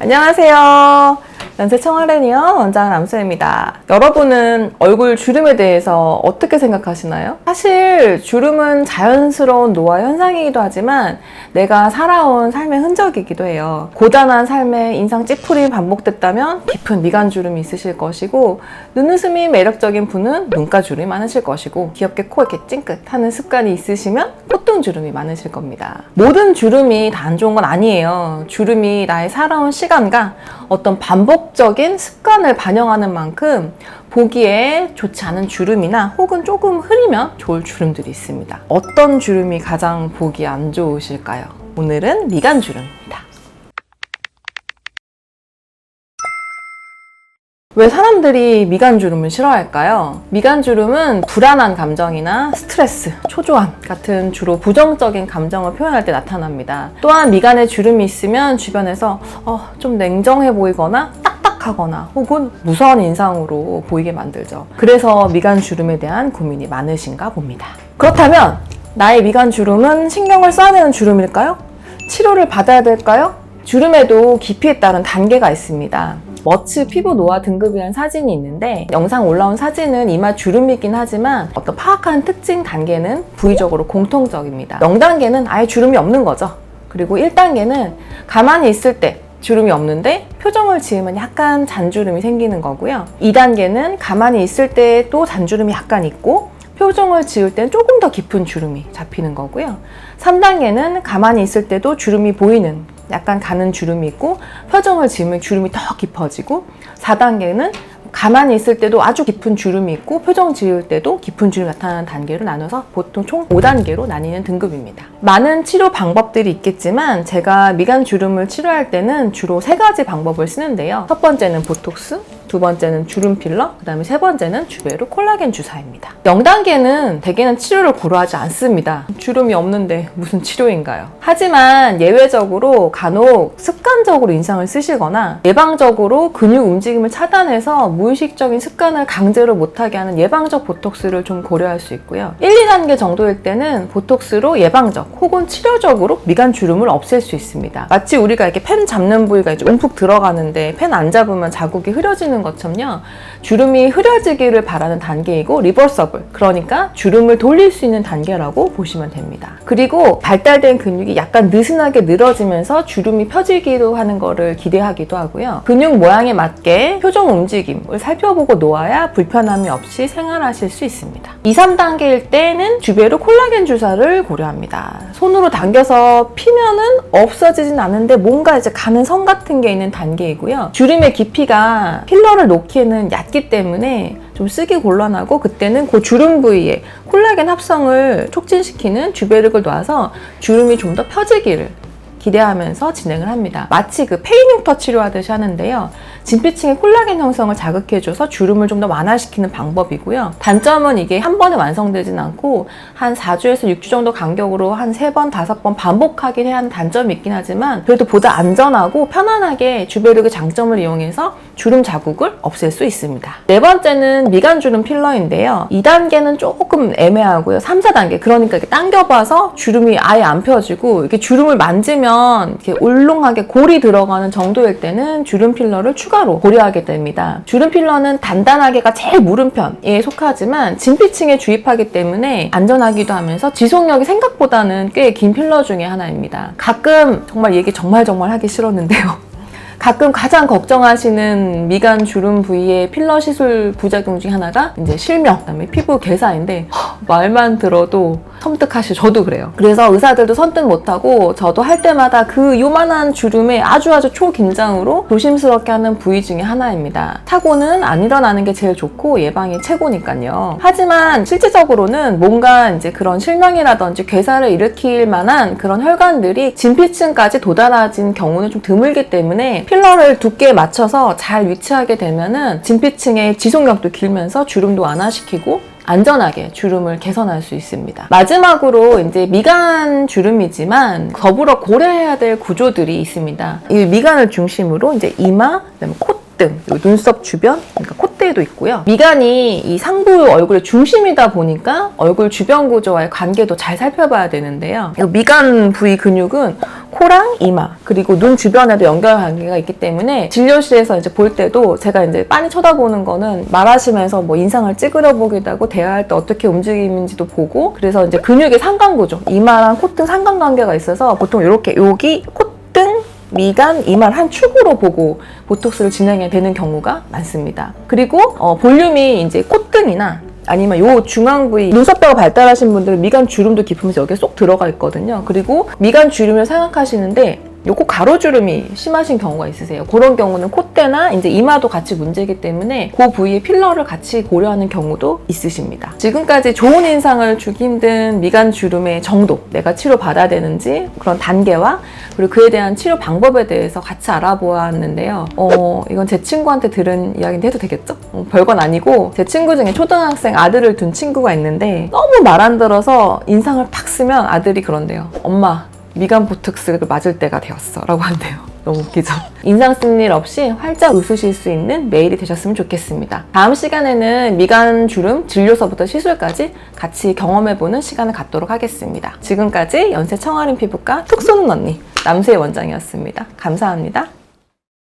안녕하세요. 연세 청아레니어 원장 남수입니다. 여러분은 얼굴 주름에 대해서 어떻게 생각하시나요? 사실 주름은 자연스러운 노화 현상이기도 하지만 내가 살아온 삶의 흔적이기도 해요. 고단한 삶의 인상 찌푸림이 반복됐다면 깊은 미간 주름이 있으실 것이고 눈웃음이 매력적인 분은 눈가 주름이 많으실 것이고 귀엽게 코 이렇게 찡긋하는 습관이 있으시면 콧등 주름이 많으실 겁니다. 모든 주름이 다 안 좋은 건 아니에요. 주름이 나의 살아온 시간과 어떤 반복 적인 습관을 반영하는 만큼 보기에 좋지 않은 주름이나 혹은 조금 흐리면 좋을 주름들이 있습니다. 어떤 주름이 가장 보기 안 좋으실까요? 오늘은 미간 주름입니다. 왜 사람들이 미간 주름을 싫어할까요? 미간 주름은 불안한 감정이나 스트레스, 초조함 같은 주로 부정적인 감정을 표현할 때 나타납니다. 또한 미간에 주름이 있으면 주변에서 어, 좀 냉정해 보이거나 딱 딱하거나 혹은 무서운 인상으로 보이게 만들죠. 그래서 미간 주름에 대한 고민이 많으신가 봅니다. 그렇다면 나의 미간 주름은 신경을 써야 되는 주름일까요? 치료를 받아야 될까요? 주름에도 깊이에 따른 단계가 있습니다. 머츠 피부 노화 등급이라는 사진이 있는데 영상 올라온 사진은 이마 주름이긴 하지만 어떤 파악하는 특징 단계는 부위적으로 공통적입니다. 0단계는 아예 주름이 없는 거죠. 그리고 1단계는 가만히 있을 때 주름이 없는데 표정을 지으면 약간 잔주름이 생기는 거고요. 2단계는 가만히 있을 때 또 잔주름이 약간 있고 표정을 지을 땐 조금 더 깊은 주름이 잡히는 거고요. 3단계는 가만히 있을 때도 주름이 보이는 약간 가는 주름이 있고 표정을 지으면 주름이 더 깊어지고 4단계는 가만히 있을 때도 아주 깊은 주름이 있고 표정 지을 때도 깊은 주름이 나타나는 단계로 나눠서 보통 총 5단계로 나뉘는 등급입니다. 많은 치료 방법들이 있겠지만 제가 미간 주름을 치료할 때는 주로 세 가지 방법을 쓰는데요. 첫 번째는 보톡스, 두 번째는 주름 필러, 그 다음에 세 번째는 주베르 콜라겐 주사입니다. 0단계는 대개는 치료를 고려하지 않습니다. 주름이 없는데 무슨 치료인가요? 하지만 예외적으로 간혹 습관적으로 인상을 쓰시거나 예방적으로 근육 움직임을 차단해서 무의식적인 습관을 강제로 못하게 하는 예방적 보톡스를 좀 고려할 수 있고요. 1, 2단계 정도일 때는 보톡스로 예방적 혹은 치료적으로 미간 주름을 없앨 수 있습니다. 마치 우리가 이렇게 펜 잡는 부위가 이제 움푹 들어가는데 펜 안 잡으면 자국이 흐려지는 것처럼요. 주름이 흐려지기를 바라는 단계이고 리버서블 그러니까 주름을 돌릴 수 있는 단계라고 보시면 됩니다. 그리고 발달된 근육이 약간 느슨하게 늘어지면서 주름이 펴지기도 하는 거를 기대하기도 하고요. 근육 모양에 맞게 표정 움직임을 살펴보고 놓아야 불편함이 없이 생활하실 수 있습니다. 2, 3단계일 때는 주베르 콜라겐 주사를 고려합니다. 손으로 당겨서 피면은 없어지진 않는데 뭔가 이제 가는 선 같은 게 있는 단계이고요. 주름의 깊이가 필러 를 놓기에는 얕기 때문에 좀 쓰기 곤란하고 그때는 그 주름 부위에 콜라겐 합성을 촉진시키는 주베르를 놔서 주름이 좀 더 펴지기를 기대하면서 진행을 합니다. 마치 그 페이뉴터 치료하듯이 하는데요. 진피층의 콜라겐 형성을 자극해줘서 주름을 좀 더 완화시키는 방법이고요. 단점은 이게 한 번에 완성되진 않고 한 4주에서 6주 정도 간격으로 한 3번, 5번 반복하긴 해야 하는 단점이 있긴 하지만 그래도 보다 안전하고 편안하게 주베르그 장점을 이용해서 주름 자국을 없앨 수 있습니다. 네 번째는 미간 주름 필러인데요. 2단계는 조금 애매하고요. 3, 4단계 그러니까 이렇게 당겨봐서 주름이 아예 안 펴지고 이렇게 주름을 만지면 이렇게 울렁하게 골이 들어가는 정도일 때는 주름 필러를 추가로 고려하게 됩니다. 주름 필러는 단단하게가 제일 무른 편에 속하지만 진피층에 주입하기 때문에 안전하기도 하면서 지속력이 생각보다는 꽤 긴 필러 중에 하나입니다. 가끔 정말 얘기 정말 정말 하기 싫었는데요. 가끔 가장 걱정하시는 미간 주름 부위의 필러 시술 부작용 중에 하나가 이제 실명, 그다음에 피부 괴사인데 허, 말만 들어도 섬뜩하시 저도 그래요. 그래서 의사들도 선뜻 못하고 저도 할 때마다 그 요만한 주름에 아주 아주 초긴장으로 조심스럽게 하는 부위 중에 하나입니다. 사고는 안 일어나는 게 제일 좋고 예방이 최고니까요. 하지만 실질적으로는 뭔가 이제 그런 실명이라든지 괴사를 일으킬 만한 그런 혈관들이 진피층까지 도달하진 경우는 좀 드물기 때문에 필러를 두께에 맞춰서 잘 위치하게 되면은 진피층의 지속력도 길면서 주름도 완화시키고 안전하게 주름을 개선할 수 있습니다. 마지막으로 이제 미간 주름이지만 더불어 고려해야 될 구조들이 있습니다. 이 미간을 중심으로 이제 이마, 그다음에 콧 콧등, 눈썹 주변, 그러니까 콧대에도 있고요. 미간이 이 상부 얼굴의 중심이다 보니까 얼굴 주변 구조와의 관계도 잘 살펴봐야 되는데요. 이 미간 부위 근육은 코랑 이마 그리고 눈 주변에도 연결 관계가 있기 때문에 진료실에서 이제 볼 때도 제가 이제 빤히 쳐다보는 거는 말하시면서 뭐 인상을 찌그러 보기도 하고 대화할 때 어떻게 움직이는지도 보고 그래서 이제 근육의 상관구조 이마랑 콧등 상관관계가 있어서 보통 이렇게 여기 콧등 미간, 이마를 한 축으로 보고 보톡스를 진행해야 되는 경우가 많습니다. 그리고 어, 볼륨이 이제 콧등이나 아니면 요 중앙 부위 눈썹뼈가 발달하신 분들은 미간 주름도 깊으면서 여기에 쏙 들어가 있거든요. 그리고 미간 주름을 생각하시는데 요코 가로주름이 심하신 경우가 있으세요. 그런 경우는 콧대나 이제 이마도 같이 문제이기 때문에 그 부위에 필러를 같이 고려하는 경우도 있으십니다. 지금까지 좋은 인상을 주기 힘든 미간 주름의 정도, 내가 치료 받아야 되는지 그런 단계와 그리고 그에 대한 치료 방법에 대해서 같이 알아보았는데요. 어, 이건 제 친구한테 들은 이야기인데 해도 되겠죠? 어, 별건 아니고 제 친구 중에 초등학생 아들을 둔 친구가 있는데 너무 말 안 들어서 인상을 팍 쓰면 아들이 그런대요. 엄마, 미간 보톡스를 맞을 때가 되었어 라고 한대요. 너무 웃기죠? 인상 쓴 일 없이 활짝 웃으실 수 있는 매일이 되셨으면 좋겠습니다. 다음 시간에는 미간 주름 진료서부터 시술까지 같이 경험해보는 시간을 갖도록 하겠습니다. 지금까지 연세 청아름 피부과 톡 쏘는 언니 남수의 원장이었습니다. 감사합니다